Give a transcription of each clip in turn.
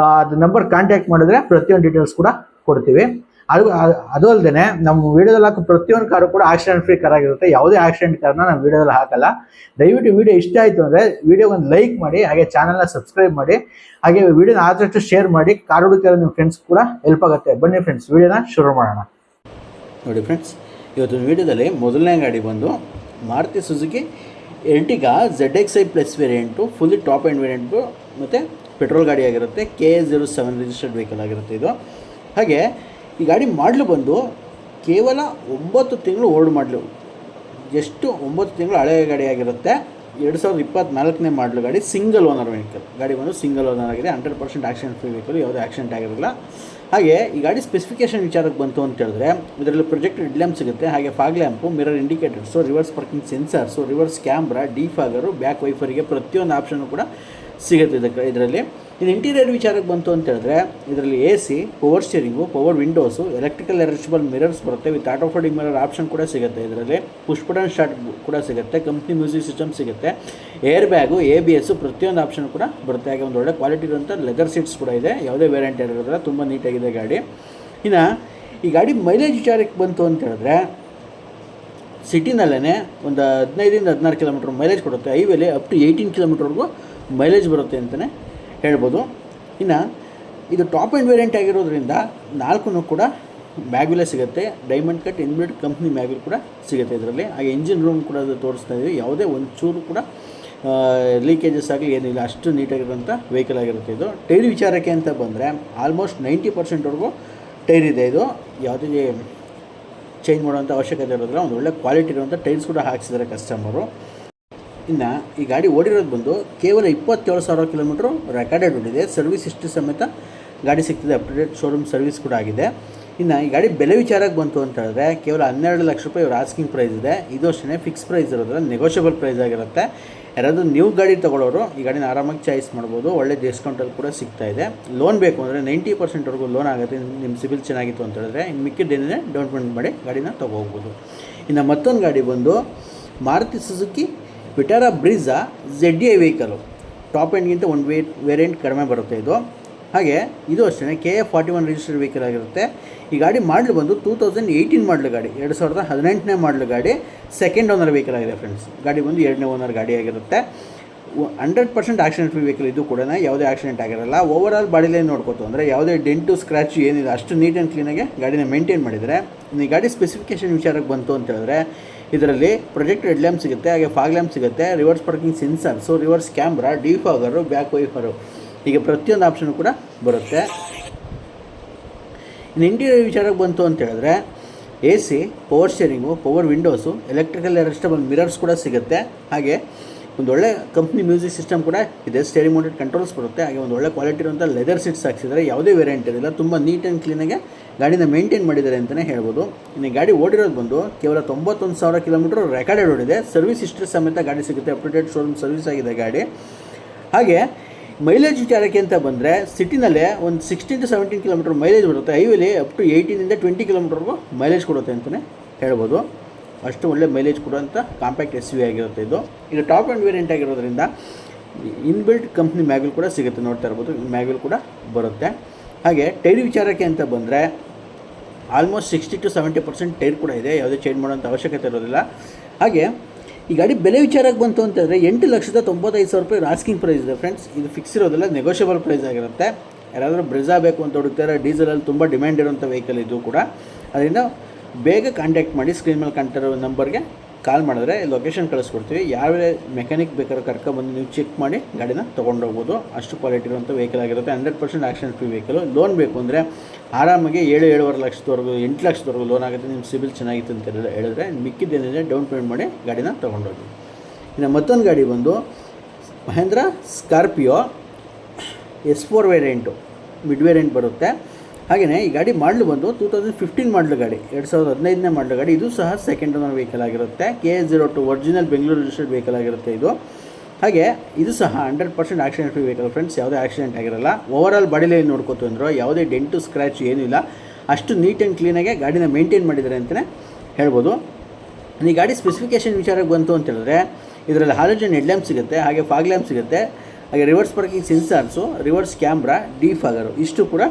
ಅದು number contact ಮಾಡಿದ್ರೆ ಪ್ರತಿಯೊಂದು ಡೀಟೇಲ್ಸ್ ಕೂಡ ಕೊಡ್ತೀವಿ. ಅದು ಅದು- ಅಲ್ಲದೆ ನಮ್ಮ ವಿಡಿಯೋದಲ್ಲಿ ಹಾಕೋ ಪ್ರತಿಯೊಂದು ಕಾರು ಕೂಡ ಆಕ್ಸಿಡೆಂಟ್ ಫ್ರೀ ಕಾರ್ ಆಗಿರುತ್ತೆ. ಯಾವುದೇ ಆಕ್ಸಿಡೆಂಟ್ ಕಾರ್ನ ನಾವು ವಿಡಿಯೋದಲ್ಲಿ ಹಾಕಲ್ಲ. ದಯವಿಟ್ಟು ವಿಡಿಯೋ ಇಷ್ಟ ಆಯಿತು ಅಂದರೆ ವೀಡಿಯೋಗೆ ಒಂದು ಲೈಕ್ ಮಾಡಿ, ಹಾಗೆ ಚಾನಲ್ನ ಸಬ್ಸ್ಕ್ರೈಬ್ ಮಾಡಿ, ಹಾಗೆ ವಿಡಿಯೋನ ಆದಷ್ಟು ಶೇರ್ ಮಾಡಿ ಕಾರ್ ಹುಡುಕಿರೋ ನಿಮ್ಮ ಫ್ರೆಂಡ್ಸ್ ಕೂಡ ಹೆಲ್ಪ್ ಆಗುತ್ತೆ. ಬನ್ನಿ ಫ್ರೆಂಡ್ಸ್ ವಿಡಿಯೋನ ಶುರು ಮಾಡೋಣ. ನೋಡಿ ಫ್ರೆಂಡ್ಸ್ ಇವತ್ತು ವಿಡಿಯೋದಲ್ಲಿ ಮೊದಲನೇ ಗಾಡಿ ಬಂದು Maruti Suzuki Ertiga Z X I plus variant fully top end variant ಮತ್ತು ಪೆಟ್ರೋಲ್ ಗಾಡಿ ಆಗಿರುತ್ತೆ K A zero seven registered vehicle ಆಗಿರುತ್ತೆ ಇದು. ಹಾಗೆ, ಈ ಗಾಡಿ ಮಾಡಲು ಬಂದು ಕೇವಲ ಒಂಬತ್ತು ತಿಂಗಳು ಓಲ್ಡ್ ಮಾಡಲು. ಎಷ್ಟು ಒಂಬತ್ತು ತಿಂಗಳು ಹಳೆಯ ಗಾಡಿ ಆಗಿರುತ್ತೆ. ಎರಡು ಸಾವಿರದ ಇಪ್ಪತ್ತ್ನಾಲ್ಕನೇ ಮಾಡಲು ಗಾಡಿ ಸಿಂಗಲ್ ಓನರ್ ವೆಹಿಕಲ್ ಗಾಡಿ ಬಂದು ಸಿಂಗಲ್ ಓನರ್ ಆಗಿದೆ hundred percent accident free vehicle ಯಾವುದೇ ಆಕ್ಸಿಡೆಂಟ್ ಆಗಿರಲಿಲ್ಲ ಹಾಗೆ, ಈ ಗಾಡಿ ಸ್ಪೆಸಿಫಿಕೇಷನ್ ವಿಚಾರಕ್ಕೆ ಬಂತು ಅಂತ ಹೇಳಿದ್ರೆ, ಇದರಲ್ಲಿ ಪ್ರೊಜೆಕ್ಟ್ ಲ್ಯಾಂಪ್ ಸಿಗುತ್ತೆ, ಹಾಗೆ fog lamp mirror indicators reverse parking sensors reverse camera defogger back ವೈಫರಿಗೆ ಪ್ರತಿಯೊಂದು ಆಪ್ಷನ್ನು ಕೂಡ ಸಿಗುತ್ತೆ ಇದಕ್ಕೆ ಇದರಲ್ಲಿ. ಇದು ಇಂಟೀರಿಯರ್ ವಿಚಾರಕ್ಕೆ ಬಂತು ಅಂತ ಹೇಳಿದ್ರೆ, ಇದರಲ್ಲಿ A C power steering power windows electrical adjustable mirrors ಬರುತ್ತೆ. With auto folding mirror option ಕೂಡ ಸಿಗುತ್ತೆ ಇದರಲ್ಲಿ. ಪುಷ್ಪಡನ್ ಬಟನ್ ಸ್ಟಾರ್ಟ್ ಕೂಡ ಸಿಗುತ್ತೆ. ಕಂಪ್ನಿ ಮ್ಯೂಸಿಕ್ ಸಿಸ್ಟಮ್ ಸಿಗುತ್ತೆ. Air bag A B S ಪ್ರತಿಯೊಂದು ಆಪ್ಷನ್ ಕೂಡ ಬರುತ್ತೆ. ಹಾಗೆ ಒಂದು ಒಳ್ಳೆ ಕ್ವಾಲಿಟಿ ಇರುವಂಥ ಲೆದರ್ ಸೀಟ್ಸ್ ಕೂಡ ಇದೆ. ಯಾವುದೇ ವೇರಿಯಂಟ್ ಇರೋದಿಲ್ಲ ತುಂಬ ನೀಟಾಗಿದೆ ಗಾಡಿ. ಇನ್ನು, ಈ ಗಾಡಿ ಮೈಲೇಜ್ ವಿಚಾರಕ್ಕೆ ಬಂತು ಅಂತ ಹೇಳಿದ್ರೆ ಸಿಟಿನಲ್ಲೇ ಒಂದು ಹದಿನೈದರಿಂದ ಹದಿನಾರು ಕಿಲೋಮೀಟ್ರ್ ಮೈಲೇಜ್ ಕೊಡುತ್ತೆ. ಹೈವೇಲಿ ಅಪ್ ಟು ಏಯ್ಟೀನ್ ಕಿಲೋಮೀಟ್ರ್ವರೆಗೂ ಮೈಲೇಜ್ ಬರುತ್ತೆ ಅಂತಲೇ ಹೇಳ್ಬೋದು. ಇನ್ನು ಇದು ಟಾಪ್ ಎಂಡ್ ವೇರಿಯಂಟ್ ಆಗಿರೋದ್ರಿಂದ ನಾಲ್ಕು ಕೂಡ ಮ್ಯಾಗ್ವಿಲೇ ಸಿಗುತ್ತೆ. Diamond cut inbuilt company mag wheel ಕೂಡ ಸಿಗುತ್ತೆ ಇದರಲ್ಲಿ. ಹಾಗೆ ಇಂಜಿನ್ ರೂಮ್ ಕೂಡ ಅದು ತೋರಿಸ್ತಾ ಇದ್ದೀವಿ ಯಾವುದೇ ಒಂದು ಚೂರು ಕೂಡ ಲೀಕೇಜಸ್ ಆಗಲಿ ಏನಿಲ್ಲ, ಅಷ್ಟು ನೀಟಾಗಿರುವಂಥ ವೆಹಿಕಲ್ ಆಗಿರುತ್ತೆ ಇದು. ಟೈರ್ ವಿಚಾರಕ್ಕೆ ಅಂತ ಬಂದರೆ ಆಲ್ಮೋಸ್ಟ್ ನೈಂಟಿ ಪರ್ಸೆಂಟ್ವರೆಗೂ ಟೈರ್ ಇದೆ ಇದು. ಯಾವುದೇ ಚೇಂಜ್ ಮಾಡುವಂಥ ಅವಶ್ಯಕತೆ ಇರೋದಿಲ್ಲ. ಒಂದು ಒಳ್ಳೆ ಕ್ವಾಲಿಟಿ ಇರುವಂಥ ಟೈರ್ಸ್ ಕೂಡ ಹಾಕ್ಸಿದ್ದಾರೆ ಕಸ್ಟಮರು ಇನ್ನು ಈ ಗಾಡಿ ಓಡಿರೋದು ಬಂದು ಕೇವಲ ಇಪ್ಪತ್ತೇಳು ಸಾವಿರ ಕಿಲೋಮೀಟ್ರ್ ರೆಕಾರ್ಡೆಡ್ ಓಡಿದೆ ಸರ್ವಿಸ್ ಇಷ್ಟು ಸಮೇತ ಗಾಡಿ ಸಿಗ್ತದೆ. ಅಪ್ಡೇಟ್ ಶೋರೂಮ್ ಸರ್ವಿಸ್ ಕೂಡ ಆಗಿದೆ. ಇನ್ನು ಈ ಗಾಡಿ ಬೆಲೆ ವಿಚಾರಕ್ಕೆ ಬಂತು ಅಂತ ಹೇಳಿದ್ರೆ ಕೇವಲ ಹನ್ನೆರಡು ಲಕ್ಷ ರೂಪಾಯಿ ಇವ್ರ ಆಸ್ಕಿಂಗ್ ಪ್ರೈಸ್ ಇದೆ. ಇದು ಅಷ್ಟೇ ಫಿಕ್ಸ್ ಪ್ರೈಸ್ ಇರೋದ್ರಿಂದ ನೆಗೋಷಿಯಬಲ್ ಪ್ರೈಸ್ ಆಗಿರುತ್ತೆ. ಯಾರಾದರೂ ನ್ಯೂ ಗಾಡಿ ತೊಗೊಳ್ಳೋರು ಈ ಗಾಡಿನ ಆರಾಮಾಗಿ ಚಾಯ್ಸ್ ಮಾಡ್ಬೋದು. ಒಳ್ಳೆ ಡಿಸ್ಕೌಂಟಲ್ಲಿ ಕೂಡ ಸಿಗ್ತಾ ಇದೆ. ಲೋನ್ ಬೇಕು ಅಂದರೆ ನೈಂಟಿ ಪರ್ಸೆಂಟ್ವರೆಗೂ ಲೋನ್ ಆಗುತ್ತೆ. ನಿಮ್ಮ ಸಿಬಿಲ್ ಚೆನ್ನಾಗಿತ್ತು ಅಂತ ಹೇಳಿದ್ರೆ ಇನ್ನು ಮಿಕ್ಕಿದ್ದೇನೆ ಡೌನ್ ಪೇಮೆಂಟ್ ಮಾಡಿ ಗಾಡಿನ ತೊಗೋಬೋದು. ಇನ್ನು ಮತ್ತೊಂದು ಗಾಡಿ ಬಂದು Maruti Suzuki Vitara Brezza Z D I vehicle top ಎಂಡ್ಗಿಂತ ಒಂದು ವೇ ವೇರಿಯಂಟ್ ಕಡಿಮೆ ಬರುತ್ತೆ ಇದು. ಹಾಗೆ ಇದು ಅಷ್ಟೇ K A forty one registered vehicle ಆಗಿರುತ್ತೆ. ಈ ಗಾಡಿ ಮಾಡಲು ಬಂದು ಟೂ ತೌಸಂಡ್ ಏಯ್ಟೀನ್ ಮಾಡಲು ಗಾಡಿ, ಎರಡು ಸಾವಿರದ ಹದಿನೆಂಟನೇ ಮಾಡಲು ಗಾಡಿ ಸೆಕೆಂಡ್ ಓನರ್ ವೆಹಿಕಲ್ ಆಗಿದೆ ಫ್ರೆಂಡ್ಸ್ ಗಾಡಿ ಬಂದು ಎರಡನೇ ಓನರ್ ಗಾಡಿ ಆಗಿರುತ್ತೆ. Hundred percent accident free vehicle ಇದು ಕೂಡ ಯಾವುದೇ ಆಕ್ಸಿಡೆಂಟ್ ಆಗಿರಲ್ಲ. ಓವರ್ ಆಲ್ ಬಾಡಿಲೇ ನೋಡ್ಕೋತು ಅಂದರೆ ಯಾವುದೇ ಡೆಂಟು ಸ್ಕ್ರ್ಯಾಚು ಏನಿದೆ ಅಷ್ಟು ನೀಟ್ ಆ್ಯಂಡ್ ಕ್ಲೀನಾಗಿ ಗಾಡಿನ ಮೇಂಟೈನ್ ಮಾಡಿದರೆ. ಈ ಗಾಡಿ ಸ್ಪೆಸಿಫಿಕೇಷನ್ ವಿಚಾರಕ್ಕೆ ಬಂತು ಅಂತ ಹೇಳಿದ್ರೆ ಇದರಲ್ಲಿ ಪ್ರೊಜೆಕ್ಟ್ ಹೆಡ್ ಲ್ಯಾಂಪ್ ಸಿಗುತ್ತೆ, ಹಾಗೆ ಫಾಗ್ ಲ್ಯಾಂಪ್ ಸಿಗುತ್ತೆ reverse parking sensors reverse camera defogger back wiper ಹೀಗೆ ಪ್ರತಿಯೊಂದು ಆಪ್ಷನ್ ಕೂಡ ಬರುತ್ತೆ. ಇನ್ನು ಇಂಟೀರಿಯರ್ ವಿಚಾರಕ್ಕೆ ಬಂತು ಅಂತ ಹೇಳಿದ್ರೆ A C power steering power windows electrical adjustable mirrors ಕೂಡ ಸಿಗುತ್ತೆ. ಹಾಗೆ ಒಂದು ಒಳ್ಳೆ ಕಂಪ್ನಿ ಮ್ಯೂಸಿಕ್ ಸಿಸ್ಟಮ್ ಕೂಡ ಇದೆ. ಸ್ಟೇರಿ ಮೌಂಟೆಡ್ ಕಂಟ್ರೋಲ್ಸ್ ಬರುತ್ತೆ. ಹಾಗೆ ಒಂದು ಒಳ್ಳೆ ಕ್ವಾಲಿಟಿ ಇರುವಂಥ ಲೆದರ್ ಸೀಟ್ಸ್ ಹಾಕ್ಸಿದ್ದಾರೆ ಯಾವುದೇ ವೇರಿಯಂಟ್ ಇರಲಿಲ್ಲ ತುಂಬ ನೀಟ್ ಆ್ಯಂಡ್ ಕ್ಲೀನಾಗೆ ಗಾಡಿನ ಮೇಂಟೈನ್ ಮಾಡಿದ್ದಾರೆ ಅಂತಲೇ ಹೇಳ್ಬೋದು. ಇನ್ನು ಗಾಡಿ ಓಡಿರೋದು ಬಂದು ಕೇವಲ ತೊಂಬತ್ತೊಂದು ಸಾವಿರ ಕಿಲೋಮೀಟರ್ ರೆಕಾರ್ಡೆಡ್ ಓಡಿದೆ. ಸರ್ವಿಸ್ ಹಿಸ್ಟ್ರಿ ಸಮೇತ ಗಾಡಿ ಸಿಗುತ್ತೆ. ಅಪ್ಡೇಟೆಡ್ ಶೋರೂಮ್ ಸರ್ವಿಸ್ ಆಗಿದೆ ಗಾಡಿ. ಹಾಗೆ ಮೈಲೇಜ್ ವಿಚಾರಕ್ಕೆ ಅಂತ ಬಂದರೆ ಸಿಟಿನಲ್ಲೇ ಒಂದು sixteen to seventeen kilometre mileage ಬರುತ್ತೆ. ಹೈವೇಲಿ ಅಪ್ ಟು ಏಯ್ಟೀನಿಂದ ಟ್ವೆಂಟಿ ಕಿಲೋಮೀಟರ್ಗೂ ಮೈಲೇಜ್ ಕೊಡುತ್ತೆ ಅಂತಲೇ ಹೇಳ್ಬೋದು. ಅಷ್ಟು ಒಳ್ಳೆ ಮೈಲೇಜ್ ಕೊಡುವಂಥ ಕಾಂಪ್ಯಾಕ್ಟ್ ಎಸ್ ವಿ ಆಗಿರುತ್ತೆ ಇದು. ಇದು ಟಾಪ್ ಆ್ಯಂಡ್ ವೇರಿಯಂಟ್ ಆಗಿರೋದ್ರಿಂದ ಇನ್ಬಿಲ್ಟ್ ಕಂಪ್ನಿ ಮ್ಯಾಗಲ್ ಕೂಡ ಸಿಗುತ್ತೆ, ನೋಡ್ತಾ ಇರ್ಬೋದು. ಮ್ಯಾಗಲ್ ಕೂಡ ಬರುತ್ತೆ. ಹಾಗೆ ಟೈರ್ ವಿಚಾರಕ್ಕೆ ಅಂತ ಬಂದರೆ almost sixty to seventy percent tyre ಕೂಡ ಇದೆ, ಯಾವುದೇ ಚೇಂಜ್ ಮಾಡೋಂಥ ಅವಶ್ಯಕತೆ ಇರೋದಿಲ್ಲ. ಹಾಗೆ ಈ ಗಾಡಿ ಬೆಲೆ ವಿಚಾರಕ್ಕೆ ಬಂತು ಅಂತಂದರೆ ಎಂಟು ಲಕ್ಷದ ತೊಂಬತ್ತೈದು ಸಾವಿರ ರೂಪಾಯಿ ರಾಸ್ಕಿಂಗ್ ಪ್ರೈಸ್ ಇದೆ ಫ್ರೆಂಡ್ಸ್ ಇದು ಫಿಕ್ಸ್ ಇರೋದಿಲ್ಲ ನೆಗೋಷಿಯಬಲ್ ಪ್ರೈಸ್ ಆಗಿರುತ್ತೆ. ಯಾರಾದರೂ ಬ್ರೆಜಾ ಬೇಕು ಅಂತ ಹುಡುಕ್ತಾರೆ ಡೀಸೆಲಲ್ಲಿ ತುಂಬ ಡಿಮ್ಯಾಂಡ್ ಇರುವಂಥ ವೆಹಿಕಲ್ ಇದು ಕೂಡ. ಅದರಿಂದ ಬೇಗ ಕಾಂಟ್ಯಾಕ್ಟ್ ಮಾಡಿ ಸ್ಕ್ರೀನ್ ಮೇಲೆ ಕಾಣ್ತಿರೋ ನಂಬರ್ಗೆ ಕಾಲ್ ಮಾಡಿದ್ರೆ ಲೊಕೇಶನ್ ಕಳಿಸ್ಕೊಡ್ತೀವಿ. ಯಾವ್ಯಾವ ಮೆಕ್ಯಾನಿಕ್ ಬೇಕಾದ್ರೆ ಕರ್ಕೊಂಬಂದು ನೀವು ಚೆಕ್ ಮಾಡಿ ಗಾಡಿನ ತೊಗೊಂಡೋಗ್ಬೋದು. ಅಷ್ಟು ಕ್ವಾಲಿಟಿ ಇರುವಂಥ ವೆಹಿಕಲ್ ಆಗಿರುತ್ತೆ. Hundred percent accident free vehicle loan ಬೇಕು ಅಂದರೆ ಆರಾಮಾಗಿ ಏಳು, ಏಳುವರೆ ಲಕ್ಷದವರೆಗೂ, ಎಂಟು ಲಕ್ಷದವರೆಗೂ ಲೋನ್ ಆಗುತ್ತೆ. ನಿಮ್ಮ ಸಿಬಿಲ್ ಚೆನ್ನಾಗಿತ್ತು ಅಂತ ಹೇಳಿ- ಹೇಳಿದ್ರೆ ಮಿಕ್ಕಿದ್ದೇನಿದೆ ಡೌನ್ ಪೇಮೆಂಟ್ ಮಾಡಿ ಗಾಡಿನ ತೊಗೊಂಡೋಗಿ. ಇನ್ನು ಮತ್ತೊಂದು ಗಾಡಿ ಬಂದು Mahindra Scorpio S four variant mid variant ಬರುತ್ತೆ. ಹಾಗೆಯೇ ಈ ಗಾಡಿ ಮಾಡಲು ಬಂದು ಟೂ ತೌಸಂಡ್ ಫಿಫ್ಟೀನ್ ಮಾಡಲು ಗಾಡಿ, ಎರಡು ಸಾವಿರದ ಹದಿನೈದನೇ ಮಾಡಲು ಗಾಡಿ. ಇದು ಸಹ ಸೆಕೆಂಡ್ ಓನರ್ ವೆಹಿಕಲ್ ಆಗಿರುತ್ತೆ. K S zero two original Bengaluru registered vehicle ಆಗಿರುತ್ತೆ ಇದು. ಹಾಗೆ ಇದು ಸಹ hundred percent accident free vehicle friends ಯಾವುದೇ ಆಕ್ಸಿಡೆಂಟ್ ಆಗಿರಲ್ಲ. ಓವರ್ ಆಲ್ ಬಾಡಿಲಿ ನೋಡ್ಕೋತು ಯಾವುದೇ ಡೆಂಟು ಸ್ಕ್ರ್ಯಾಚ್ ಏನೂ ಇಲ್ಲ. ಅಷ್ಟು ನೀಟ್ ಆ್ಯಂಡ್ ಕ್ಲೀನಾಗೆ ಗಾಡಿನ ಮೇಂಟೈನ್ ಮಾಡಿದ್ದಾರೆ ಅಂತಲೇ ಹೇಳ್ಬೋದು. ಈ ಗಾಡಿ ಸ್ಪೆಸಿಫಿಕೇಷನ್ ವಿಚಾರಕ್ಕೆ ಬಂತು ಅಂತ ಹೇಳಿದ್ರೆ, ಇದರಲ್ಲಿ ಹಾಲೋಜನ್ ಹೆಡ್ ಲ್ಯಾಂಪ್ ಸಿಗುತ್ತೆ, ಹಾಗೆ ಫಾಗ್ ಲ್ಯಾಂಪ್ ಸಿಗುತ್ತೆ. ಹಾಗೆ reverse parking sensors reverse camera defogger ಇಷ್ಟು ಕೂಡ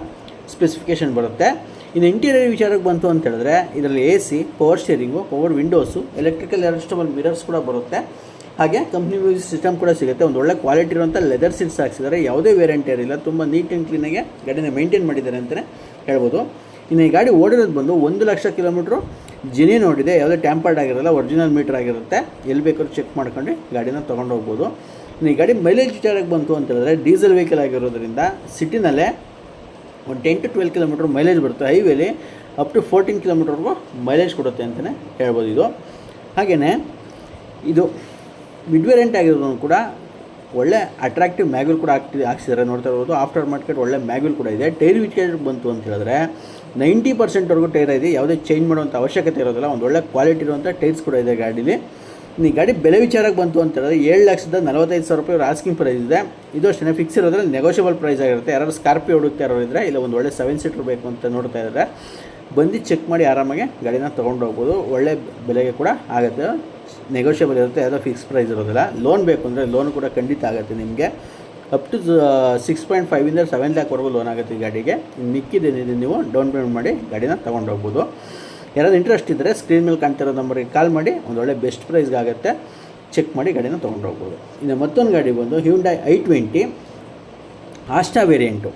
ಸ್ಪೆಸಿಫಿಕೇಷನ್ ಬರುತ್ತೆ. ಇನ್ನು ಇಂಟೀರಿಯರ್ ವಿಚಾರಕ್ಕೆ ಬಂತು ಅಂತ ಹೇಳಿದ್ರೆ, ಇದರಲ್ಲಿ A C, power steering, power windows, electrical adjustable mirrors ಕೂಡ ಬರುತ್ತೆ. ಹಾಗೆ ಕಂಪ್ನಿ ಮ್ಯೂಸಿಕ್ ಸಿಸ್ಟಮ್ ಕೂಡ ಸಿಗುತ್ತೆ. ಒಂದು ಒಳ್ಳೆ ಕ್ವಾಲಿಟಿ ಇರುವಂಥ ಲೆದರ್ ಸೀಟ್ಸ್ ಹಾಕ್ಸಿದ್ದಾರೆ. ಯಾವುದೇ ವೇರಿಯಂಟ್ ಇರಲಿಲ್ಲ ತುಂಬ ನೀಟ್ ಆ್ಯಂಡ್ ಕ್ಲೀನಾಗೆ ಗಾಡಿನ ಮೇಂಟೈನ್ ಮಾಡಿದ್ದಾರೆ ಅಂತಲೇ ಹೇಳ್ಬೋದು. ಇನ್ನು ಈ ಗಾಡಿ ಓಡಿರೋದು ಬಂದು ಒಂದು ಲಕ್ಷ ಕಿಲೋಮೀಟ್ರು ಜಿನಿ ನೋಡಿದೆ ಯಾವುದೇ ಟ್ಯಾಂಪರ್ಡ್ ಆಗಿರಲ್ಲ, ಒರಿಜಿನಲ್ ಮೀಟರ್ ಆಗಿರುತ್ತೆ. ಎಲ್ಲಿ ಬೇಕಾದ್ರೂ ಚೆಕ್ ಮಾಡ್ಕೊಂಡು ಗಾಡಿನ ತೊಗೊಂಡು ಹೋಗ್ಬೋದು. ಇನ್ನು ಈ ಗಾಡಿ ಮೈಲೇಜ್ ವಿಚಾರಕ್ಕೆ ಬಂತು ಅಂತ ಹೇಳಿದ್ರೆ, ಡೀಸೆಲ್ ವೆಹಿಕಲ್ ಆಗಿರೋದ್ರಿಂದ ಸಿಟಿನಲ್ಲೇ ಒಂದು ten to twelve kilometre mileage ಬರುತ್ತೆ. ಹೈವೇಲಿ ಅಪ್ ಟು ಫೋರ್ಟೀನ್ ಕಿಲೋಮೀಟ್ರ್ವರೆಗೂ ಮೈಲೇಜ್ ಕೊಡುತ್ತೆ ಅಂತಲೇ ಹೇಳ್ಬೋದು ಇದು. ಹಾಗೆಯೇ ಇದು ಮಿಡ್ ವೇರಿಯಂಟ್ ಆಗಿರೋದು ಕೂಡ ಒಳ್ಳೆ ಅಟ್ರಾಕ್ಟಿವ್ ಮ್ಯಾಗ್ಯೂಲ್ ಕೂಡ ಹಾಕ್ತಿ ಹಾಕ್ಸಿದ್ದಾರೆ ನೋಡ್ತಾ ಇರ್ಬೋದು ಆಫ್ಟರ್ ಮಾರ್ಕೆಟ್ ಒಳ್ಳೆ ಮ್ಯಾಗ್ಯೂಲ್ ಕೂಡ ಇದೆ. ಟೈರ್ ವಿಚಾರ ಬಂತು ಅಂತ ಹೇಳಿದ್ರೆ ನೈಂಟಿ ಪರ್ಸೆಂಟ್ವರೆಗೂ ಟೈರ್ ಇದೆ. ಯಾವುದೇ ಚೇಂಜ್ ಮಾಡುವಂಥ ಅವಶ್ಯಕತೆ ಇರೋದಿಲ್ಲ. ಒಂದು ಒಳ್ಳೆ ಕ್ವಾಲಿಟಿ ಇರುವಂಥ ಟೈರ್ಸ್ ಕೂಡ ಇದೆ ಗಾಡೀಲಿ. ಈ ಗಾಡಿ ಬೆಲೆ ವಿಚಾರಕ್ಕೆ ಬಂತು ಅಂತ ಹೇಳಿದ್ರೆ ಏಳು ಲಕ್ಷದ ನಲವತ್ತೈದು ಸಾವಿರ ರೂಪಾಯಿ ಆಸ್ಕಿಂಗ್ ಪ್ರೈಸ್ ಇದೆ. ಇದು ಅಷ್ಟೇ ಫಿಕ್ಸ್ ಇರೋದ್ರಲ್ಲಿ ನೆಗೋಷಿಯಬಲ್ ಪ್ರೈಸ್ ಆಗಿರುತ್ತೆ. ಯಾರು ಸ್ಕಾರ್ಪಿಯೋ ಹುಡುಕ್ತಾ ಇರೋರು ಇದ್ದರೆ ಇಲ್ಲ, ಒಂದು ಒಳ್ಳೆ ಸೆವೆನ್ ಸೀಟರ್ ಬೇಕು ಅಂತ ನೋಡ್ತಾ ಇದ್ದಾರೆ ಬಂದು ಚೆಕ್ ಮಾಡಿ ಆರಾಮಾಗಿ ಗಾಡಿನ ತೊಗೊಂಡು ಹೋಗ್ಬೋದು. ಒಳ್ಳೆ ಬೆಲೆಗೆ ಕೂಡ ಆಗುತ್ತೆ. ನೆಗೋಷಿಯಬಲ್ ಇರುತ್ತೆ, ಯಾವುದೋ ಫಿಕ್ಸ್ ಪ್ರೈಸ್ ಇರೋದಿಲ್ಲ. ಲೋನ್ ಬೇಕು ಅಂದರೆ ಲೋನ್ ಕೂಡ ಖಂಡಿತ ಆಗುತ್ತೆ ನಿಮಗೆ. ಅಪ್ ಟು ಸಿಕ್ಸ್ ಪಾಯಿಂಟ್ ಫೈವಿಂದ ಸೆವೆನ್ ಲ್ಯಾಕ್ವರೆಗೂ ಲೋನ್ ಆಗುತ್ತೆ ಈ ಗಾಡಿಗೆ. ಮಿಕ್ಕಿದ್ದೇನಿದೆ ನೀವು ಡೌನ್ ಪೇಮೆಂಟ್ ಮಾಡಿ ಗಾಡಿನ ತೊಗೊಂಡು ಹೋಗ್ಬೋದು. ಯಾರಾದ್ರು ಇಂಟ್ರೆಸ್ಟ್ ಇದ್ದರೆ ಸ್ಕ್ರೀನ್ ಮೇಲೆ ಕಾಣ್ತಿರೋ ನಂಬರಿಗೆ ಕಾಲ್ ಮಾಡಿ ಒಂದೊಳ್ಳೆ ಬೆಸ್ಟ್ ಪ್ರೈಸ್ಗಾಗತ್ತೆ ಚೆಕ್ ಮಾಡಿ ಗಾಡಿನ ತೊಗೊಂಡು ಹೋಗ್ಬೋದು. ಇನ್ನು ಮತ್ತೊಂದು ಗಾಡಿ ಬಂದು Hyundai i twenty Asta variant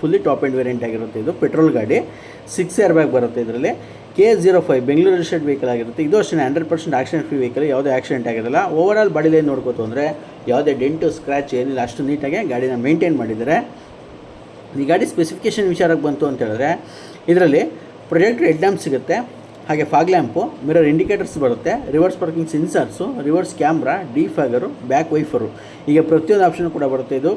fully top end variant ಆಗಿರುತ್ತೆ. ಇದು ಪೆಟ್ರೋಲ್ ಗಾಡಿ ಸಿಕ್ಸ್ ಏರ್ ಬ್ಯಾಗ್ ಬರುತ್ತೆ ಇದರಲ್ಲಿ. K zero five Bengaluru registered vehicle ಆಗಿರುತ್ತೆ. ಇದು ಅಷ್ಟೇ hundred percent accident free vehicle ಯಾವುದೇ ಆಕ್ಸಿಡೆಂಟ್ ಆಗಿರಲ್ಲ. ಓವರ್ ಆಲ್ ಬಾಡಿ ಲೈನ್ ನೋಡ್ಕೋತು ಅಂದರೆ ಯಾವುದೇ ಡೆಂಟು ಸ್ಕ್ರ್ಯಾಚ್ ಏನಿಲ್ಲ, ಅಷ್ಟು ನೀಟಾಗಿ ಗಾಡಿನ ಮೇಂಟೈನ್ ಮಾಡಿದ್ದಾರೆ. ಈ ಗಾಡಿ ಸ್ಪೆಸಿಫಿಕೇಷನ್ ವಿಚಾರಕ್ಕೆ ಬಂತು ಅಂತ ಹೇಳಿದ್ರೆ, ಇದರಲ್ಲಿ ಪ್ರೊಜೆಕ್ಟರ್ ಹೆಡ್ ಲ್ಯಾಂಪ್ ಸಿಗುತ್ತೆ. ಹಾಗೆ ಫಾಗ್ ಲ್ಯಾಂಪು, ಮಿರರ್ ಇಂಡಿಕೇಟರ್ಸ್ ಬರುತ್ತೆ, reverse parking sensors, reverse camera defogger back wiper. ಈಗ ಪ್ರತಿಯೊಂದು ಆಪ್ಷನ್ ಕೂಡ ಬರುತ್ತೆ ಇದು.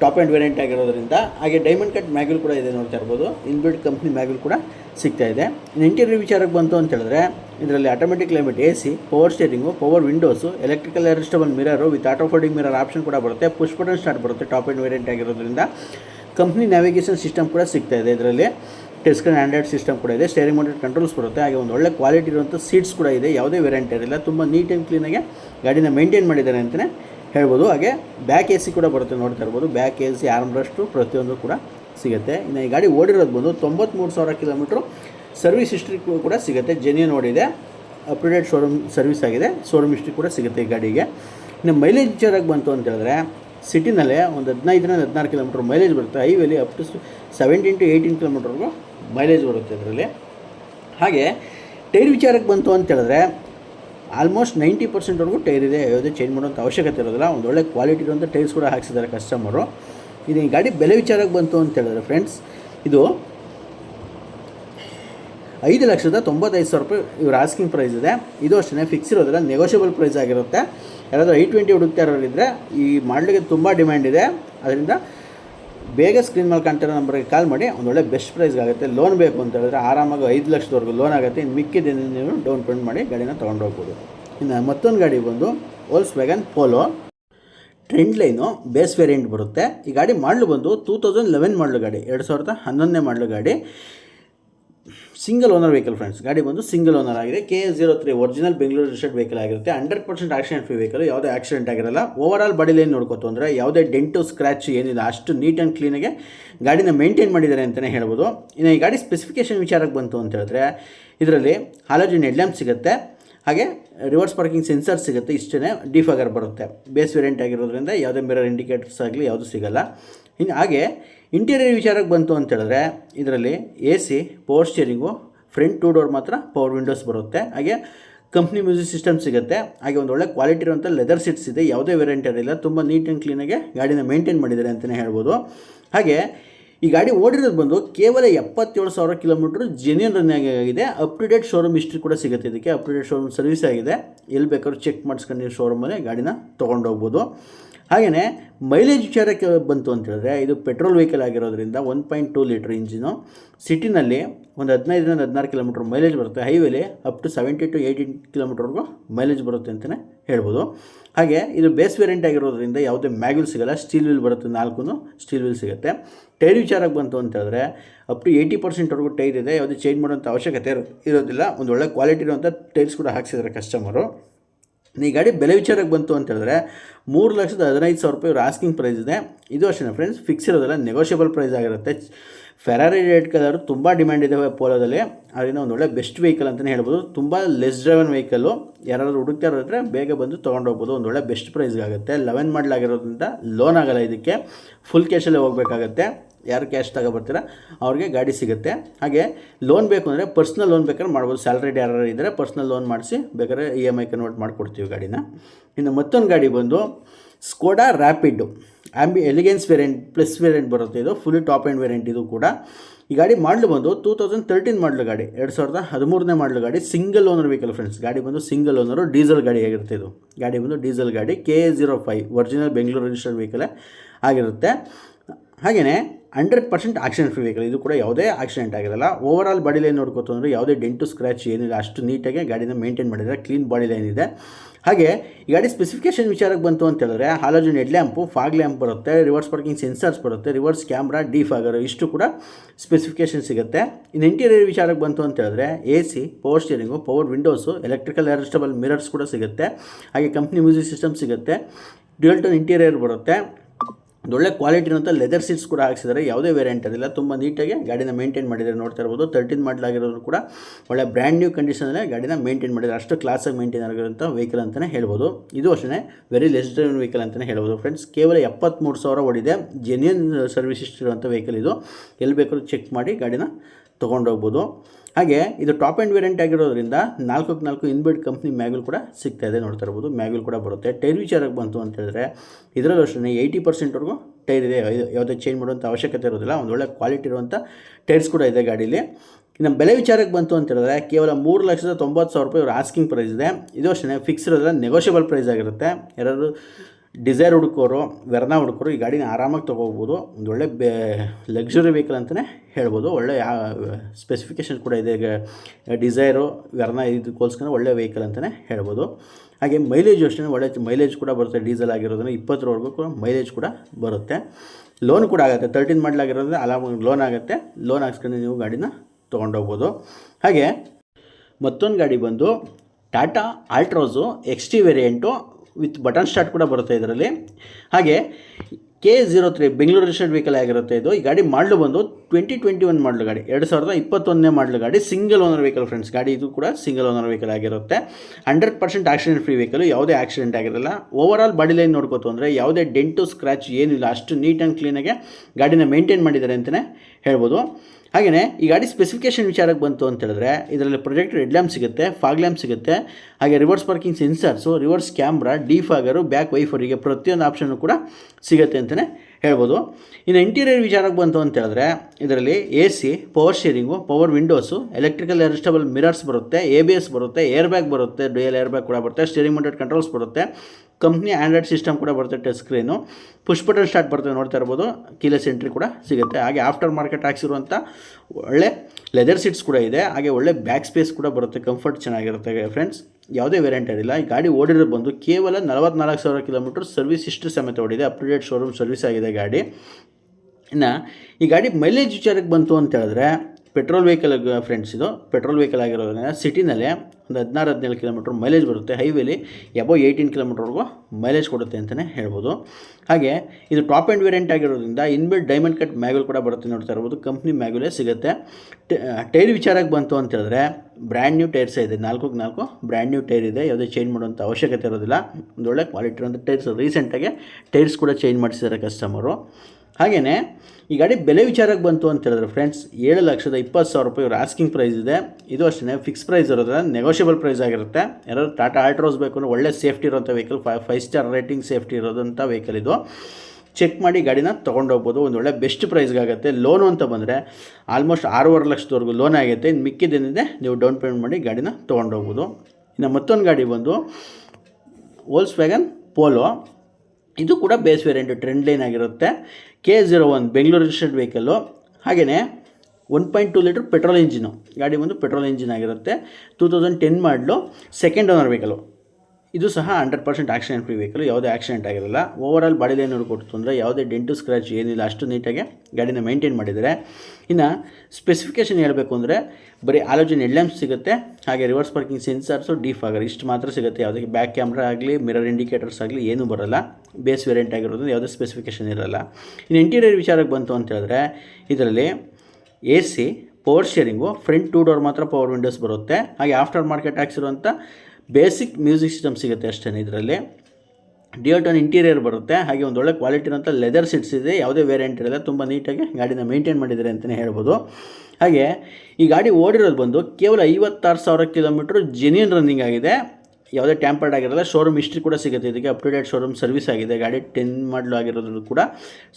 ಟಾಪ್ ಆ್ಯಂಡ್ ವೇರಿಯಂಟ್ ಆಗಿರೋದ್ರಿಂದ. ಹಾಗೆ ಡೈಮಂಡ್ ಕಟ್ ಮ್ಯಾಗ್ಯೂಲ್ ಕೂಡ ಇದೆ ನೋಡ್ತಾ ಇರ್ಬೋದು. ಇನ್ಬಿಲ್ಡ್ ಕಂಪ್ನಿ ಮ್ಯಾಗ್ಯೂಲ್ ಕೂಡ ಸಿಗ್ತಾ ಇದೆ. ಇಂಟೀರಿಯರ್ ವಿಚಾರಕ್ಕೆ ಬಂತು ಅಂತ ಹೇಳಿದ್ರೆ, ಇದರಲ್ಲಿ automatic climate A C, power steering, power windows, electrical adjustable mirror with auto folding mirror option ಕೂಡ ಬರುತ್ತೆ. ಪುಷ್ ಬಟನ್ ಸ್ಟಾರ್ಟ್ ಬರುತ್ತೆ ಟಾಪ್ ಆ್ಯಂಡ್ ವೇರಿಯಂಟ್ ಆಗಿರೋದ್ರಿಂದ. ಕಂಪ್ನಿ ನ್ಯಾವಿಗೇಷನ್ ಸಿಸ್ಟಮ್ ಕೂಡ ಸಿಗ್ತಾ ಇದೆ ಇದರಲ್ಲಿ. ಟೆಸ್ಕನ್ ಆ್ಯಂಡ್ರಾಯ್ಡ್ ಸಿಸ್ಟಮ್ ಕೂಡ ಇದೆ. ಸ್ಟೇರಿಂಗ್ ಮೋಟರ್ ಕಂಟ್ರೋಲ್ಸ್ ಬರುತ್ತೆ. ಹಾಗೆ ಒಂದು ಒಳ್ಳೆ ಕ್ವಾಲಿಟಿ ಇರುವಂಥ ಸೀಟ್ಸ್ ಕೂಡ ಇದೆ. ಯಾವುದೇ ವೇರಿಯಂಟ್ ಇರಲಿಲ್ಲ ತುಂಬ ನೀಟ್ ಆ್ಯಂಡ್ ಕ್ಲೀನಾಗಿ ಗಾಡಿನ ಮೇಂಟೈನ್ ಮಾಡಿದ್ದಾರೆ ಅಂತಲೇ ಹೇಳ್ಬೋದು. ಹಾಗೆ ಬ್ಯಾಕ್ ಎ ಸಿ ಕೂಡ ಬರುತ್ತೆ ನೋಡ್ತಾ ಇರ್ಬೋದು. ಬ್ಯಾಕ್ ಎ ಸಿ ಆರ್ಮ್ ಬ್ರಷ್ಟು ಪ್ರತಿಯೊಂದು ಕೂಡ ಸಿಗುತ್ತೆ. ಇನ್ನು ಈ ಗಾಡಿ ಓಡಿರೋದು ಬಂದು ತೊಂಬತ್ತ್ಮೂರು ಸಾವಿರ ಕಿಲೋಮೀಟ್ರು ಸರ್ವಿಸ್ ಹಿಸ್ಟ್ರಿ ಕೂಡ ಸಿಗುತ್ತೆ. ಜೆನ್ಯೂನ್ ಓಡಿದೆ up to date showroom service ಆಗಿದೆ. ಶೋರೂಮ್ ಹಿಸ್ಟ್ರಿ ಕೂಡ ಸಿಗುತ್ತೆ ಈ ಗಾಡಿಗೆ. ಇನ್ನು ಮೈಲೇಜ್ ವಿಚಾರಕ್ಕೆ ಬಂತು ಅಂತ ಹೇಳಿದ್ರೆ ಸಿಟಿನಲ್ಲೇ ಒಂದು ಹದಿನೈದರಿಂದ ಹದಿನಾರು ಕಿಲೋಮೀಟ್ರ್ ಮೈಲೇಜ್ ಬರುತ್ತೆ. ಹೈವೇಲಿ up to seventeen to eighteen ಕಿಲೋಮೀಟ್ರ್ವರೆಗೂ mileage ಬರುತ್ತೆ ಅದರಲ್ಲಿ. ಹಾಗೆ ಟೈರ್ ವಿಚಾರಕ್ಕೆ ಬಂತು ಅಂತ ಹೇಳಿದ್ರೆ ಆಲ್ಮೋಸ್ಟ್ ನೈಂಟಿ ಪರ್ಸೆಂಟ್ವರೆಗೂ ಟೈರ್ ಇದೆ, ಯಾವುದೇ ಚೇಂಜ್ ಮಾಡೋಂಥ ಅವಶ್ಯಕತೆ ಇರೋದಿಲ್ಲ. ಒಂದು ಒಳ್ಳೆ ಕ್ವಾಲಿಟಿ ಇರುವಂಥ ಟೈರ್ಸ್ ಕೂಡ ಹಾಕ್ಸಿದ್ದಾರೆ ಕಸ್ಟಮರು ಇದು ಈ ಗಾಡಿ ಬೆಲೆ ವಿಚಾರಕ್ಕೆ ಬಂತು ಅಂತ ಹೇಳಿದ್ರೆ ಫ್ರೆಂಡ್ಸ್ ಇದು ಐದು ಲಕ್ಷದ ತೊಂಬತ್ತೈದು ಸಾವಿರ ರೂಪಾಯಿ ಇವ್ರ ಆಸ್ಕಿಂಗ್ ಪ್ರೈಸ್ ಇದೆ. ಇದು ಅಷ್ಟೇ ಫಿಕ್ಸ್ ಇರೋದಿಲ್ಲ ನೆಗೋಷಿಯಬಲ್ ಪ್ರೈಸ್ ಆಗಿರುತ್ತೆ. ಯಾರಾದರೂ ಐ ಟ್ವೆಂಟಿ ಹುಡುಕ್ತಾ ಇರೋರಿದ್ದರೆ ಈ ಮಾಡಲಿಕ್ಕೆ ತುಂಬ ಡಿಮ್ಯಾಂಡ್ ಇದೆ. ಅದರಿಂದ ಬೇಗ ಸ್ಕ್ರೀನ್ ಮೇಲೆ ಕಾಣ್ತಿರೋ ನಂಬರ್ಗೆ ಕಾಲ್ ಮಾಡಿ ಒಂದೊಳ್ಳೆ ಬೆಸ್ಟ್ ಪ್ರೈಸ್ಗೆ ಆಗುತ್ತೆ. ಲೋನ್ ಬೇಕು ಅಂತ ಹೇಳಿದ್ರೆ ಆರಾಮಾಗಿ ಐದು ಲಕ್ಷದವರೆಗೂ ಲೋನ್ ಆಗುತ್ತೆ. ಇನ್ನು ನೀವು ಡೌನ್ ಪೇಮೆಂಟ್ ಮಾಡಿ ಗಾಡಿನ ತೊಗೊಂಡು ಹೋಗ್ಬೋದು. ಇನ್ನು ಮತ್ತೊಂದು ಗಾಡಿ ಬಂದು Volkswagen Polo Trendline base variant ಬರುತ್ತೆ. ಈ ಗಾಡಿ ಮಾಡಲು ಬಂದು ಟೂ ತೌಸಂಡ್ ಲೆವೆನ್ ಮಾಡಲು ಗಾಡಿ, ಎರಡು ಸಾವಿರದ ಹನ್ನೊಂದನೇ ಮಾಡಲು ಗಾಡಿ. ಸಿಂಗಲ್ ಓನರ್ ವೆಹಿಕಲ್ ಫ್ರೆಂಡ್ಸ್ ಗಾಡಿ ಬಂದು ಸಿಂಗಲ್ ಓನರ್ ಆಗಿದೆ. K S zero three original Bengaluru registered vehicle ಆಗಿರುತ್ತೆ. Hundred percent accident free vehicle ಯಾವುದೇ ಆಕ್ಸಿಡೆಂಟ್ ಆಗಿರಲ್ಲ. ಓವರ್ ಆಲ್ ಬಾಡಿ ಲೈನ್ ನೋಡ್ಕೋತು ಅಂದರೆ ಯಾವುದೇ ಡೆಂಟು ಸ್ಕ್ರ್ಯಾಚ್ ಏನಿಲ್ಲ. ಅಷ್ಟು ನೀಟ್ ಆ್ಯಂಡ್ ಕ್ಲೀನಾಗೆ ಗಾಡಿನ ಮೇಂಟೈನ್ ಮಾಡಿದ್ದಾರೆ ಅಂತಲೇ ಹೇಳ್ಬೋದು. ಇನ್ನು ಈ ಗಾಡಿ ಸ್ಪೆಸಿಫಿಕೇಷನ್ ವಿಚಾರಕ್ಕೆ ಬಂತು ಅಂತ ಹೇಳಿದ್ರೆ, ಇದರಲ್ಲಿ ಹಾಲೋಜಿನ್ ಹೆಡ್ಲ್ಯಾಂಪ್ ಸಿಗುತ್ತೆ. ಹಾಗೆ ರಿವರ್ಸ್ ಪಾರ್ಕಿಂಗ್ ಸೆನ್ಸರ್ ಸಿಗುತ್ತೆ. ಇಷ್ಟೇ ಡಿಫಾಗರ್ ಬರುತ್ತೆ. ಬೇಸ್ ವೇರಿಯಂಟ್ ಆಗಿರೋದ್ರಿಂದ ಯಾವುದೇ ಮಿರರ್ ಇಂಡಿಕೇಟರ್ಸ್ ಆಗಲಿ, ಯಾವುದೂ ಸಿಗಲ್ಲ. ಇನ್ನು ಹಾಗೆ ಇಂಟೀರಿಯರ್ ವಿಚಾರಕ್ಕೆ ಬಂತು ಅಂತ ಹೇಳಿದ್ರೆ ಇದರಲ್ಲಿ A C power steering front two door ಮಾತ್ರ ಪವರ್ ವಿಂಡೋಸ್ ಬರುತ್ತೆ. ಹಾಗೆ ಕಂಪ್ನಿ ಮ್ಯೂಸಿಕ್ ಸಿಸ್ಟಮ್ ಸಿಗುತ್ತೆ. ಹಾಗೆ ಒಂದು ಒಳ್ಳೆ ಕ್ವಾಲಿಟಿ ಇರುವಂಥ ಲೆದರ್ ಸೀಟ್ಸ್ ಇದೆ. ಯಾವುದೇ ವೇರಿಯಂಟ್ ಇರಲಿಲ್ಲ ತುಂಬ ನೀಟ್ ಆ್ಯಂಡ್ ಕ್ಲೀನಾಗಿ ಗಾಡಿನ ಮೇಂಟೈನ್ ಮಾಡಿದ್ದಾರೆ ಅಂತಲೇ ಹೇಳ್ಬೋದು. ಹಾಗೆ ಈ ಗಾಡಿ ಓಡಿರೋದು ಬಂದು ಕೇವಲ ಎಪ್ಪತ್ತೇಳು ಸಾವಿರ ಕಿಲೋಮೀಟ್ರ್ ಜೆನ್ಯೂನ್ ರನ್ನಿಂಗ್ ಆಗಿದೆ. Up to date showroom history ಕೂಡ ಸಿಗುತ್ತೆ ಇದಕ್ಕೆ. Up to date showroom service ಆಗಿದೆ. ಎಲ್ಲಿ ಬೇಕಾದ್ರೂ ಚೆಕ್ ಮಾಡಿಸ್ಕೊಂಡು ಶೋರೂಮಲ್ಲಿ ಗಾಡಿನ ತೊಗೊಂಡು ಹೋಗ್ಬೋದು ಹಾಗೆಯೇ ಮೈಲೇಜ್ ವಿಚಾರಕ್ಕೆ ಬಂತು ಅಂತ ಹೇಳಿದ್ರೆ ಇದು ಪೆಟ್ರೋಲ್ ವೆಹಿಕಲ್ ಆಗಿರೋದ್ರಿಂದ one point two litre engine. ಸಿಟಿನಲ್ಲಿ ಒಂದು ಹದಿನೈದರಿಂದ ಹದಿನಾರು ಕಿಲೋಮೀಟ್ರ್ ಮೈಲೇಜ್ ಬರುತ್ತೆ. ಹೈವೇಲಿ up to seventy to eighteen ಕಿಲೋಮೀಟ್ರ್ವರೆಗೂ mileage ಬರುತ್ತೆ ಅಂತಲೇ ಹೇಳ್ಬೋದು. ಹಾಗೆ ಇದು ಬೇಸ್ ವೇರಿಯಂಟ್ ಆಗಿರೋದ್ರಿಂದ ಯಾವುದೇ ಮ್ಯಾಗ್ವಿಲ್ ಸಿಗಲ್ಲ, ಸ್ಟೀಲ್ ವೀಲ್ ಬರುತ್ತೆ ನಾಲ್ಕು ಸ್ಟೀಲ್ ವೀಲ್ ಸಿಗುತ್ತೆ. ಟೈರ್ ವಿಚಾರಕ್ಕೆ ಬಂತು ಅಂತ ಹೇಳಿದ್ರೆ ಅಪ್ ಟು ಏಯ್ಟಿ ಪರ್ಸೆಂಟ್ವರೆಗೂ ಟೈರ್ ಇದೆ, ಯಾವುದೇ ಚೇಂಜ್ ಮಾಡುವಂಥ ಅವಶ್ಯಕತೆ ಇರೋದಿಲ್ಲ. ಒಂದು ಒಳ್ಳೆ ಕ್ವಾಲಿಟಿ ಇರುವಂಥ ಟೈರ್ಸ್ ಕೂಡ ಹಾಕ್ಸಿದ್ದಾರೆ ಕಸ್ಟಮರು. ಈ ಗಾಡಿ ಬೆಲೆ ವಿಚಾರಕ್ಕೆ ಬಂತು ಅಂತ ಹೇಳಿದ್ರೆ ಮೂರು ಲಕ್ಷದ ಹದಿನೈದು ಸಾವಿರ ರೂಪಾಯಿ ಆಸ್ಕಿಂಗ್ ಪ್ರೈಸ್ ಇದೆ. ಇದು ಅಷ್ಟೇ ಫ್ರೆಂಡ್ಸ್ ಫಿಕ್ಸ್ ಇರೋದಲ್ಲ ನೆಗೋಷಿಯಬಲ್ ಪ್ರೈಸ್ ಆಗಿರುತ್ತೆ. ಫೆರಾರಿ ರೇಟ್ ಕಲರ್ ತುಂಬ ಡಿಮ್ಯಾಂಡ್ ಇದೆ ಪೋಲೋದಲ್ಲಿ ಅದರಿಂದ ಒಂದು ಒಳ್ಳೆ ಬೆಸ್ಟ್ ವೆಹಿಕಲ್ ಅಂತಲೇ ಹೇಳ್ಬೋದು. ತುಂಬ ಲೆಸ್ ಡ್ರೈವನ್ ವೆಹಿಕಲ್ಲು ಯಾರಾದರೂ ಹುಡುಕ್ತಾ ಬೇಗ ಬಂದು ತೊಗೊಂಡು ಹೋಗ್ಬೋದು. ಒಂದು ಒಳ್ಳೆ ಬೆಸ್ಟ್ ಪ್ರೈಸ್ಗಾಗುತ್ತೆ ಲೆವೆನ್ ಮಾಡಲಾಗಿರೋದ್ರಿಂದ ಲೋನ್ ಆಗಲ್ಲ ಇದಕ್ಕೆ. ಫುಲ್ ಕ್ಯಾಶಲ್ಲೇ ಹೋಗಬೇಕಾಗತ್ತೆ. ಯಾರು ಕ್ಯಾಶ್ ತಗೊಬರ್ತೀರ? ಅವ್ರಿಗೆ ಗಾಡಿ ಸಿಗುತ್ತೆ. ಹಾಗೆ ಲೋನ್ ಬೇಕು ಅಂದರೆ ಪರ್ಸ್ನಲ್ ಲೋನ್ ಬೇಕಾದ್ರೆ ಮಾಡ್ಬೋದು. ಸ್ಯಾಲ್ರಿಡ್ ಯಾರು ಇದ್ದರೆ ಪರ್ಸ್ನಲ್ ಲೋನ್ ಮಾಡಿಸಿ ಬೇಕಾದ್ರೆ ಇ ಎಂ ಐ ಕನ್ವರ್ಟ್ ಮಾಡಿಕೊಡ್ತೀವಿ ಗಾಡಿನ. ಇನ್ನು ಮತ್ತೊಂದು ಗಾಡಿ ಬಂದು ಸ್ಕೋಡಾ ರ್ಯಾಪಿಡ್ ಆ್ಯಂಬಿ ಎಲಿಗೆನ್ಸ್ ವೇರಿಯಂಟ್ ಪ್ಲಸ್ ವೇರಿಯಂಟ್ ಬರುತ್ತೆ ಇದು. ಫುಲ್ಲಿ ಟಾಪ್ ಆ್ಯಂಡ್ ವೇರಿಯಂಟ್ ಇದು ಕೂಡ. ಈ ಗಾಡಿ ಮಾಡಲು ಬಂದು ಟೂ ತೌಸಂಡ್ ತರ್ಟೀನ್ ಮಾಡಲು ಗಾಡಿ. ಎರಡು ಸಾವಿರದ ಹದಿಮೂರನೇ ಮಾಡಲು ಗಾಡಿ. ಸಿಂಗಲ್ ಓನರ್ ವೆಹಿಕಲ್ ಫ್ರೆಂಡ್ಸ್ ಗಾಡಿ ಬಂದು ಸಿಂಗಲ್ ಓನರು ಡೀಸೆಲ್ ಗಾಡಿ ಆಗಿರುತ್ತೆ ಇದು. ಗಾಡಿ ಬಂದು ಡೀಸೆಲ್ ಗಾಡಿ K A zero five original Bengaluru registered ವೆಹಿಕಲೇ ಆಗಿರುತ್ತೆ. ಹಾಗೆಯೇ hundred percent accident free vehicle ಇದು ಕೂಡ ಯಾವುದೇ ಆಕ್ಸಿಡೆಂಟ್ ಆಗಿರಲ್ಲ. ಓವರ್ ಆಲ್ ಬಾಡಿ ಲೈನ್ ನೋಡ್ಕೋತು ಅಂದರೆ ಯಾವುದೇ ಡೆಂಟು ಸ್ಕ್ರ್ಯಾಚ್ ಏನಿಲ್ಲ. ಅಷ್ಟು ನೀಟಾಗಿ ಗಾಡಿನ ಮೇಂಟೈನ್ ಮಾಡಿದರೆ ಕ್ಲೀನ್ ಬಾಡಿ ಲೈನ್ ಇದೆ. ಹಾಗೆ ಗಾಡಿ ಸ್ಪೆಸಿಫಿಕೇಷನ್ ವಿಚಾರಕ್ಕೆ ಬಂತು ಅಂತ ಹೇಳಿದ್ರೆ halogen head lamp fog lamp ಬರುತ್ತೆ ರಿವರ್ಸ್ ಪಾರ್ಕಿಂಗ್ ಸೆನ್ಸರ್ಸ್ ಬರುತ್ತೆ ರಿವರ್ಸ್ ಕ್ಯಾಮ್ರಾ ಡಿ ಫಾಗರ್ ಇಷ್ಟು ಕೂಡ ಸ್ಪೆಸಿಫಿಕೇಷನ್ ಸಿಗುತ್ತೆ. ಇನ್ನು ಇಂಟೀರಿಯರ್ ವಿಚಾರಕ್ಕೆ ಬಂತು ಅಂತ ಹೇಳಿದ್ರೆ A C power steering power windows electrical adjustable mirrors ಕೂಡ ಸಿಗುತ್ತೆ. ಹಾಗೆ ಕಂಪ್ನಿ ಮ್ಯೂಸಿಕ್ ಸಿಸ್ಟಮ್ ಸಿಗುತ್ತೆ. ಡ್ಯೂಯಲ್ ಟೋನ್ ಇಂಟೀರಿಯರ್ ಬರುತ್ತೆ. ಒಳ್ಳೆ ಕ್ವಾಲಿಟಿ ಇರುವಂಥ ಲೆದರ್ ಸೀಟ್ಸ್ ಕೂಡ ಹಾಕ್ಸಿದ್ದಾರೆ ಯಾವುದೇ ವೇರಿಯಂಟ್ ಇರಲಿಲ್ಲ ತುಂಬ ನೀಟಾಗಿ ಗಾಡಿನ ಮೇಂಟೈನ್ ಮಾಡಿದ್ದಾರೆ ನೋಡ್ತಾ ಇರ್ಬೋದು. ತರ್ಟೀನ್ ಮಾಡಲಾಗಿರೋದು ಕೂಡ ಒಳ್ಳೆ ಬ್ರ್ಯಾಂಡ್ ನ್ಯೂ ಕಂಡೀಷನಲ್ಲೇ ಗಾಡಿನ ಮೇಂಟೈನ್ ಮಾಡಿದ್ದಾರೆ ಅಷ್ಟು ಕ್ಲಾಸಾಗಿ ಮೇಂಟೈನ್ ಆಗಿರೋಂಥ ವೆಹಿಕಲ್ ಅಂತಲೇ ಹೇಳ್ಬೋದು. ಇದು ಅಷ್ಟೇ ವೆರಿ ಲೆಸ್ ಡ್ರೈವ್ ವೆಹಿಕಲ್ ಅಂತಲೇ ಹೇಳ್ಬೋದು. ಫ್ರೆಂಡ್ಸ್ ಕೇವಲ ಎಪ್ಪತ್ತ್ಮೂರು ಸಾವಿರ ಓಡಿದೆ. ಜೆನ್ಯೂನ್ ಸರ್ವಿಸ್ ಇರುವಂಥ ವೆಹಿಕಲ್ ಇದು. ಎಲ್ಲಿ ಬೇಕಾದ್ರೂ ಚೆಕ್ ಮಾಡಿ ಗಾಡಿನ ತೊಗೊಂಡೋಗ್ಬೋದು. ಹಾಗೆ ಇದು ಟಾಪ್ ಆ್ಯಂಡ್ ವೇರಿಯಂಟ್ ಆಗಿರೋದ್ರಿಂದ ನಾಲ್ಕಕ್ಕೆ ನಾಲ್ಕು ಇನ್ಬಿಲ್ಡ್ ಕಂಪ್ನಿ ಮ್ಯಾಗುಲ್ ಕೂಡ ಸಿಗ್ತಾ ಇದೆ, ನೋಡ್ತಾ ಇರ್ಬೋದು. ಮ್ಯಾಗುಲ್ ಕೂಡ ಬರುತ್ತೆ. ಟೈರ್ ವಿಚಾರಕ್ಕೆ ಬಂತು ಅಂತ ಹೇಳಿದ್ರೆ ಇದರಲ್ಲೂ ಅಷ್ಟೇ ಏಯ್ಟಿ ಪರ್ಸೆಂಟ್ವರೆಗೂ ಟೈರ್ ಇದೆ. ಇದು ಯಾವುದೇ ಚೇಂಜ್ ಮಾಡುವಂಥ ಅವಶ್ಯಕತೆ ಇರೋದಿಲ್ಲ. ಒಂದು ಒಳ್ಳೆ ಕ್ವಾಲಿಟಿ ಇರುವಂಥ ಟೈರ್ಸ್ ಕೂಡ ಇದೆ ಗಾಡೀಲಿ. ಇನ್ನು ಬೆಲೆ ವಿಚಾರಕ್ಕೆ ಬಂತು ಅಂತ ಹೇಳಿದ್ರೆ ಕೇವಲ ಮೂರು ಲಕ್ಷದ ತೊಂಬತ್ತು ಸಾವಿರ ರೂಪಾಯಿ ಇವ್ರ ಆಸ್ಕಿಂಗ್ ಪ್ರೈಸ್ ಇದೆ. ಇದು ಅಷ್ಟೇ ಫಿಕ್ಸ್ ಇರೋದ್ರೆ ನೆಗೋಷಿಯಬಲ್ ಪ್ರೈಸ್ ಆಗಿರುತ್ತೆ. ಯಾರಾದರೂ ಡಿಸೈರ್ ಹುಡುಕೋರು, ವೆರ್ನ ಹುಡುಕೋರು ಈ ಗಾಡಿನ ಆರಾಮಾಗಿ ತೊಗೋಬೋದು. ಒಂದು ಒಳ್ಳೆ ಬೇ, ಲಕ್ಸುರಿ ವೆಹಿಕಲ್ ಅಂತಲೇ ಹೇಳ್ಬೋದು. ಒಳ್ಳೆ ಸ್ಪೆಸಿಫಿಕೇಷನ್ ಕೂಡ ಇದೆ. ಈಗ, ಡಿಸೈರು, ವೆರ್ನಾ ಇದಕ್ಕೋಸ್ಕರ ಒಳ್ಳೆ ವೆಹಿಕಲ್ ಅಂತಲೇ ಹೇಳ್ಬೋದು. ಹಾಗೆ ಮೈಲೇಜ್ ಅಷ್ಟೇ ಒಳ್ಳೆ ಮೈಲೇಜ್ ಕೂಡ ಬರುತ್ತೆ. ಡೀಸೆಲ್ ಆಗಿರೋದ್ರಿಂದ ಇಪ್ಪತ್ತರವರೆಗೂ ಕೂಡ ಮೈಲೇಜ್ ಕೂಡ ಬರುತ್ತೆ. ಲೋನ್ ಕೂಡ ಆಗುತ್ತೆ. ತರ್ಟೀನ್ ಮಾಡಲಾಗಿರೋದ್ರಿಂದ ಅಲಾಮ್ ಲೋನ್ ಆಗುತ್ತೆ. ಲೋನ್ ಹಾಕ್ಸ್ಕೊಂಡು ನೀವು ಗಾಡಿನ ತೊಗೊಂಡೋಗ್ಬೋದು. ಹಾಗೆ ಮತ್ತೊಂದು ಗಾಡಿ ಬಂದು Tata Altroz X T variant with button start ಕೂಡ ಬರುತ್ತೆ ಇದರಲ್ಲಿ. ಹಾಗೆ K zero three Bengaluru registered vehicle ಆಗಿರುತ್ತೆ ಇದು. ಈ ಗಾಡಿ ಮಾಡಲು ಬಂದು ಟ್ವೆಂಟಿ ಟ್ವೆಂಟಿ ಒನ್ ಮಾಡಲು ಗಾಡಿ. ಎರಡು ಸಾವಿರದ ಇಪ್ಪತ್ತೊಂದನೇ ಮಾಡಲು ಗಾಡಿ. ಸಿಂಗಲ್ ಓನರ್ ವೆಹಿಕಲ್ ಫ್ರೆಂಡ್ಸ್ ಗಾಡಿ ಇದು ಕೂಡ ಸಿಂಗಲ್ ಓನರ್ ವೆಹಿಕಲ್ ಆಗಿರುತ್ತೆ. Hundred percent accident free vehicle ಯಾವುದೇ ಆಕ್ಸಿಡೆಂಟ್ ಆಗಿರಲ್ಲ. ಓವರ್ ಆಲ್ ಬಾಡಿ ಲೈನ್ ನೋಡ್ಕೋತು ಅಂದರೆ ಯಾವುದೇ ಡೆಂಟು ಸ್ಕ್ರ್ಯಾಚ್ ಏನಿಲ್ಲ. ಅಷ್ಟು ನೀಟ್ ಆ್ಯಂಡ್ ಕ್ಲೀನಾಗೆ ಗಾಡಿನ ಮೇಂಟೈನ್ ಮಾಡಿದ್ದಾರೆ ಅಂತಲೇ ಹೇಳ್ಬೋದು. ಹಾಗೆಯೇ ಈ ಗಾಡಿ ಸ್ಪೆಸಿಫಿಕೇಷನ್ ವಿಚಾರಕ್ಕೆ ಬಂತು ಅಂತ ಹೇಳಿದ್ರೆ, ಇದರಲ್ಲಿ ಪ್ರೊಜೆಕ್ಟ್ ರೆಡ್ ಲ್ಯಾಂಪ್ ಸಿಗುತ್ತೆ ಫಾಗ್ ಲ್ಯಾಂಪ್ ಸಿಗುತ್ತೆ, ಹಾಗೆ reverse parking sensors reverse camera defogger back ವೈಫರಿಗೆ ಪ್ರತಿಯೊಂದು ಆಪ್ಷನ್ನು ಕೂಡ ಸಿಗುತ್ತೆ ಅಂತಲೇ ಹೇಳ್ಬೋದು. ಇನ್ನು ಇಂಟೀರಿಯರ್ ವಿಚಾರಕ್ಕೆ ಬಂತು ಅಂತ ಹೇಳಿದ್ರೆ, ಇದರಲ್ಲಿ A C power steering power windows electrical adjustable mirrors ಬರುತ್ತೆ ಎ ಬಿ ಎಸ್ ಬರುತ್ತೆ ಏರ್ ಬ್ಯಾಗ್ ಬರುತ್ತೆ ಡುಯಲ್ ಏರ್ ಬ್ಯಾಗ್ ಕೂಡ ಬರುತ್ತೆ ಸ್ಟೀರಿಂಗ್ ಮೌಂಟೆಡ್ ಕಂಟ್ರೋಲ್ಸ್ ಬರುತ್ತೆ ಕಂಪ್ನಿ ಆ್ಯಂಡ್ರಾಯ್ಡ್ ಸಿಸ್ಟಮ್ ಕೂಡ ಬರುತ್ತೆ ಟಚ್ ಸ್ಕ್ರೀನು ಪುಷ್ ಸ್ಟಾರ್ಟ್ ಬರ್ತದೆ ನೋಡ್ತಾ ಇರ್ಬೋದು. ಕೀಲೆಸ್ ಎಂಟ್ರಿ ಕೂಡ ಸಿಗುತ್ತೆ. ಹಾಗೆ ಆಫ್ಟರ್ ಮಾರ್ಕೆಟ್ ಹಾಕ್ಸಿರುವಂಥ ಒಳ್ಳೆ ಲೆದರ್ ಸೀಟ್ಸ್ ಕೂಡ ಇದೆ. ಹಾಗೆ ಒಳ್ಳೆ ಬ್ಯಾಕ್ ಸ್ಪೇಸ್ ಕೂಡ ಬರುತ್ತೆ. ಕಂಫರ್ಟ್ ಚೆನ್ನಾಗಿರುತ್ತೆ ಫ್ರೆಂಡ್ಸ್ ಯಾವುದೇ ವೇರಿಯಂಟ್ ಇರಲಿಲ್ಲ ಈ ಗಾಡಿ ಓಡಿರೋ ಬಂದು ಕೇವಲ ನಲವತ್ನಾಲ್ಕು ಸಾವಿರ ಕಿಲೋಮೀಟರ್ ಸರ್ವಿಸ್ ಇಷ್ಟು ಸಮೇತ ಓಡಿದೆ. Up to date showroom service ಆಗಿದೆ ಗಾಡಿ. ಇನ್ನು ಈ ಗಾಡಿ ಮೈಲೇಜ್ ವಿಚಾರಕ್ಕೆ ಬಂತು ಅಂತ ಹೇಳಿದ್ರೆ ಪೆಟ್ರೋಲ್ ವೆಹಿಕಲ್ ಫ್ರೆಂಡ್ಸ್ ಇದು. ಪೆಟ್ರೋಲ್ ವೆಹಿಕಲ್ ಆಗಿರೋದ್ರಿಂದ ಸಿಟಿನಲ್ಲೇ ಒಂದು ಹದಿನಾರು, ಹದಿನೇಳು ಕಿಲೋಮೀಟ್ರ್ ಮೈಲೇಜ್ ಬರುತ್ತೆ. ಹೈವೇಲಿ ಎಬೋ ಏಯ್ಟೀನ್ ಕಿಲೋಮೀಟ್ರ್ವರೆಗೂ ಮೈಲೇಜ್ ಕೊಡುತ್ತೆ ಅಂತಲೇ ಹೇಳ್ಬೋದು. ಹಾಗೆ ಇದು ಟಾಪ್ ಆ್ಯಂಡ್ ವೇರಿಯಂಟ್ ಆಗಿರೋದ್ರಿಂದ ಇನ್ಬಿಲ್ಟ್ ಡೈಮಂಡ್ ಕಟ್ ಮ್ಯಾಗುಲ್ ಕೂಡ ಬರುತ್ತೆ ನೋಡ್ತಾ ಇರ್ಬೋದು. ಕಂಪ್ನಿ ಮ್ಯಾಗುಲೇ ಸಿಗುತ್ತೆ. ಟೈರ್ ವಿಚಾರಕ್ಕೆ ಬಂತು ಅಂತ ಹೇಳಿದ್ರೆ ಬ್ರ್ಯಾಂಡ್ ನ್ಯೂ ಟೈರ್ಸ್ ಇದೆ. ನಾಲ್ಕು ನಾಲ್ಕು ಬ್ರ್ಯಾಂಡ್ ನ್ಯೂ ಟೈರ್ ಇದೆ. ಯಾವುದೇ ಚೇಂಜ್ ಮಾಡುವಂಥ ಅವಶ್ಯಕತೆ ಇರೋದಿಲ್ಲ. ಒಂದೊಳ್ಳೆ ಕ್ವಾಲಿಟಿ ಇರುವಂಥ ಟೈರ್ಸ್ ರೀಸೆಂಟಾಗಿ ಟೈರ್ಸ್ ಕೂಡ ಚೇಂಜ್ ಮಾಡಿಸಿದ್ದಾರೆ ಕಸ್ಟಮರು ಹಾಗೆಯೇ ಈ ಗಾಡಿ ಬೆಲೆ ವಿಚಾರಕ್ಕೆ ಬಂತು ಅಂತ ಹೇಳಿದ್ರೆ ಫ್ರೆಂಡ್ಸ್ ಏಳು ಲಕ್ಷದ ಇಪ್ಪತ್ತು ಸಾವಿರ ರೂಪಾಯಿ ಇವ್ರ ಆಸ್ಕಿಂಗ್ ಪ್ರೈಸ್ ಇದೆ. ಇದು ಅಷ್ಟೇ ಫಿಕ್ಸ್ ಪ್ರೈಸ್ ಇರೋದ್ರೆ ನೆಗೋಷಿಯಬಲ್ ಪ್ರೈಸ್ ಆಗಿರುತ್ತೆ. ಯಾರು ಟಾಟಾ ಆಲ್ಟ್ರೋಸ್ ಬೇಕು ಅಂದರೆ ಒಳ್ಳೆ ಸೇಫ್ಟಿ ಇರೋಂಥ ವೆಹಿಕಲ್ ಫೈ ಫೈವ್ ಸ್ಟಾರ್ ರೇಟಿಂಗ್ ಸೇಫ್ಟಿ ಇರೋದಂಥ ವೆಹಿಕಲ್ ಇದು. ಚೆಕ್ ಮಾಡಿ ಗಾಡಿನ ತೊಗೊಂಡೋಗ್ಬೋದು ಒಂದು ಒಳ್ಳೆ ಬೆಸ್ಟ್ ಪ್ರೈಸ್ಗಾಗುತ್ತೆ ಲೋನು ಅಂತ ಬಂದರೆ ಆಲ್ಮೋಸ್ಟ್ ಆರೂವರೆ ಲಕ್ಷದವರೆಗೂ ಲೋನ್ ಆಗುತ್ತೆ ಇನ್ನು ಮಿಕ್ಕಿದ್ದೇನಿದೆ ನೀವು ಡೌನ್ ಪೇಮೆಂಟ್ ಮಾಡಿ ಗಾಡಿನ ತೊಗೊಂಡೋಗ್ಬೋದು ಇನ್ನು ಮತ್ತೊಂದು ಗಾಡಿ ಬಂದು ವೋಲ್ಸ್ ವ್ಯಾಗನ್ ಪೋಲೋ ಇದು ಕೂಡ ಬೇಸ್ ವೇರಿಯಂಟು ಟ್ರೆಂಡ್ ಲೈನ್ ಆಗಿರುತ್ತೆ. K zero one Bengaluru registered vehicle ಹಾಗೆಯೇ one point two litre petrol engine ಗಾಡಿ ಬಂದು ಪೆಟ್ರೋಲ್ ಇಂಜಿನ್ ಆಗಿರುತ್ತೆ. ಟೂ ತೌಸಂಡ್ ಟೆನ್ ಮಾಡಲು ಸೆಕೆಂಡ್ ಓನರ್ ವೆಹಿಕಲು ಇದು ಸಹ hundred percent accident free vehicle, ಯಾವುದೇ ಆಕ್ಸಿಡೆಂಟ್ ಆಗಿರಲ್ಲ. ಓವರ್ ಆಲ್ ಬಾಡಿ ಲೈನ್ ನೋಡ್ಕೊಟ್ಟು ಅಂದರೆ ಯಾವುದೇ ಡೆಂಟು ಸ್ಕ್ರಾಚ್ ಏನಿಲ್ಲ, ಅಷ್ಟು ನೀಟಾಗಿ ಗಾಡಿನ ಮೇಂಟೈನ್ ಮಾಡಿದ್ದಾರೆ. ಇನ್ನು ಸ್ಪೆಸಿಫಿಕೇಷನ್ ಹೇಳಬೇಕು ಅಂದರೆ ಬರೀ ಆಲೋಚನೆ ಹೆಡ್ಲ್ಯಾಂಪ್ಸ್ ಸಿಗುತ್ತೆ, ಹಾಗೆ ರಿವರ್ಸ್ ಪಾರ್ಕಿಂಗ್ ಸೆನ್ಸರ್ಸು ಡಿಫಾಗರ್ ಇಷ್ಟು ಮಾತ್ರ ಸಿಗುತ್ತೆ. ಯಾವುದೇ ಬ್ಯಾಕ್ ಕ್ಯಾಮ್ರಾ ಆಗಲಿ ಮಿರರ್ ಇಂಡಿಕೇಟರ್ಸ್ ಆಗಲಿ, ಏನೂ ಬರೋಲ್ಲ. ಬೇಸ್ ವೇರಿಯಂಟ್ ಆಗಿರೋದ್ರಿಂದ ಯಾವುದೇ ಸ್ಪೆಸಿಫಿಕೇಷನ್ ಇರಲ್ಲ. ಇನ್ನು ಇಂಟೀರಿಯರ್ ವಿಚಾರಕ್ಕೆ ಬಂತು ಅಂತ ಹೇಳಿದ್ರೆ, ಇದರಲ್ಲಿ A C power steering front two door ಮಾತ್ರ ಪವರ್ ವಿಂಡೋಸ್ ಬರುತ್ತೆ. ಹಾಗೆ ಆಫ್ಟರ್ ಮಾರ್ಕೆಟ್ ಹಾಕ್ಸಿರುವಂಥ ಬೇಸಿಕ್ ಮ್ಯೂಸಿಕ್ ಸಿಸ್ಟಮ್ ಸಿಗುತ್ತೆ ಅಷ್ಟೇ ಇದರಲ್ಲಿ. ಡಿಯೋಟನ್ ಇಂಟೀರಿಯರ್ ಬರುತ್ತೆ, ಹಾಗೆ ಒಂದು ಒಳ್ಳೆ ಕ್ವಾಲಿಟಿ ಅಂತ ಲೆದರ್ ಸೀಟ್ಸ್ ಇದೆ, ಯಾವುದೇ ವೇರಿಯಂಟ್ ಇರಲ್ಲ, ತುಂಬ ನೀಟಾಗಿ ಗಾಡಿನ ಮೇಂಟೈನ್ ಮಾಡಿದ್ದಾರೆ ಅಂತಲೇ ಹೇಳ್ಬೋದು. ಹಾಗೆ ಈ ಗಾಡಿ ಓಡಿರೋದು ಬಂದು ಕೇವಲ ಐವತ್ತಾರು ಸಾವಿರ ಕಿಲೋಮೀಟ್ರ್ ಜೆನ್ಯೂನ್ ರನ್ನಿಂಗ್ ಆಗಿದೆ. ಯಾವುದೇ ಟ್ಯಾಂಪರ್ಡ್ ಆಗಿರಲ್ಲ ಶೋರೂಮ್ ಹಿಸ್ಟ್ರಿ ಕೂಡ ಸಿಗುತ್ತೆ. ಇದಕ್ಕೆ up to date showroom service ಆಗಿದೆ. ಗಾಡಿ ಟೆನ್ ಮಾಡಲು ಆಗಿರೋದ್ರಲ್ಲೂ ಕೂಡ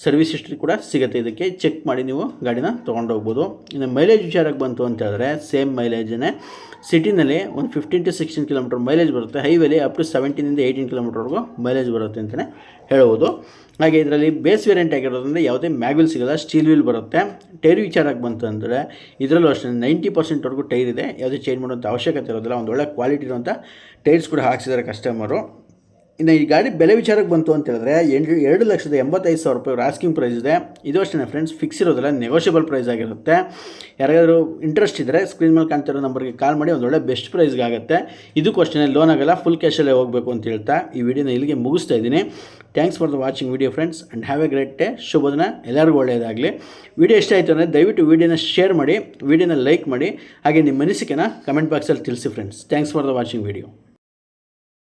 ಸರ್ವಿಸ್ ಹಿಸ್ಟ್ರಿ ಕೂಡ ಸಿಗುತ್ತೆ. ಇದಕ್ಕೆ ಚೆಕ್ ಮಾಡಿ ನೀವು ಗಾಡಿನ ತೊಗೊಂಡೋಗ್ಬೋದು ಇನ್ನು ಮೈಲೇಜ್ ವಿಚಾರಕ್ಕೆ ಬಂತು ಅಂತ ಹೇಳಿದ್ರೆ ಸೇಮ್ ಮೈಲೇಜನ್ನೇ ಸಿಟಿನಲ್ಲಿ ಒಂದು fifteen to sixteen kilometre mileage ಬರುತ್ತೆ. ಹೈವೇಲಿ ಅಪ್ ಟು ಸೆವೆಂಟೀನಿಂದ ಏಯ್ಟೀನ್ ಕಿಲೋಮೀಟರ್ವರೆಗೂ ಮೈಲೇಜ್ ಬರುತ್ತೆ ಅಂತಲೇ ಹೇಳ್ಬೋದು. ಹಾಗೆ ಇದರಲ್ಲಿ ಬೇಸ್ ವೇರಿಯಂಟ್ ಆಗಿರೋದ್ರಿಂದ ಯಾವುದೇ ಮ್ಯಾಗ್ವಿಲ್ ಸಿಗಲ್ಲ, ಸ್ಟೀಲ್ ವೀಲ್ ಬರುತ್ತೆ. ಟೈರ್ ವಿಚಾರಕ್ಕೆ ಬಂತು ಅಂದರೆ ಇದರಲ್ಲೂ ಅಷ್ಟೇ, ನೈಂಟಿ ಪರ್ಸೆಂಟ್ವರೆಗೂ ಟೈರ್ ಇದೆ. ಯಾವುದೇ ಚೇಂಜ್ ಮಾಡುವಂಥ ಅವಶ್ಯಕತೆ ಇರೋದಿಲ್ಲ. ಒಂದು ಒಳ್ಳೆ ಕ್ವಾಲಿಟಿ ಇರುವಂಥ ಟೈರ್ಸ್ ಕೂಡ ಹಾಕ್ಸಿದ್ದಾರೆ ಕಸ್ಟಮರು ಇನ್ನು ಈ ಗಾಡಿ ಬೆಲೆ ವಿಚಾರಕ್ಕೆ ಬಂತು ಅಂತ ಹೇಳಿದ್ರೆ ಎಂಟು, ಎರಡು ಲಕ್ಷದ ಎಂಬತ್ತೈದು ಸಾವಿರ ರೂಪಾಯಿ ಆಸ್ಕಿಂಗ್ ಪ್ರೈಸ್ ಇದೆ. ಇದು ಅಷ್ಟೇ ಫ್ರೆಂಡ್ಸ್ ಫಿಕ್ಸ್ ಇರೋದಿಲ್ಲ ನೆಗೋಷಿಯಬಲ್ ಪ್ರೈಸ್ ಆಗಿರುತ್ತೆ. ಯಾರಾದರೂ ಇಂಟ್ರೆಸ್ಟ್ ಇದ್ದರೆ ಸ್ಕ್ರೀನ್ ಮೇಲೆ ಕಾಣ್ತಿರೋ ನಂಬರ್ಗೆ ಕಾಲ್ ಮಾಡಿ ಒಂದೊಳ್ಳೆ ಬೆಸ್ಟ್ ಪ್ರೈಸ್ಗೆ ಆಗುತ್ತೆ. ಇದಕ್ಕೂ ಅಷ್ಟೇ ಲೋನ್ ಆಗಲ್ಲ ಫುಲ್ ಕ್ಯಾಶಲ್ಲೇ ಹೋಗಬೇಕು ಅಂತ ಹೇಳ್ತಾ ಈ ವಿಡಿಯೋನ ಇಲ್ಲಿಗೆ ಮುಗಿಸ್ತಾ ಇದ್ದೀನಿ. Thanks for the watching video friends and have a great day ಶುಭ ದಿನ, ಎಲ್ಲರಿಗೂ ಒಳ್ಳೆಯದಾಗಲಿ. ವಿಡಿಯೋ ಇಷ್ಟ ಆಯಿತು ಅಂದರೆ ದಯವಿಟ್ಟು ವಿಡಿಯೋನ ಶೇರ್ ಮಾಡಿ ವಿಡಿಯೋನ ಲೈಕ್ ಮಾಡಿ, ಹಾಗೆ ನಿಮ್ಮ ಅನಿಸಿಕೆನ ಕಮೆಂಟ್ ಬಾಕ್ಸಲ್ಲಿ ತಿಳಿಸಿ friends thanks for the watching video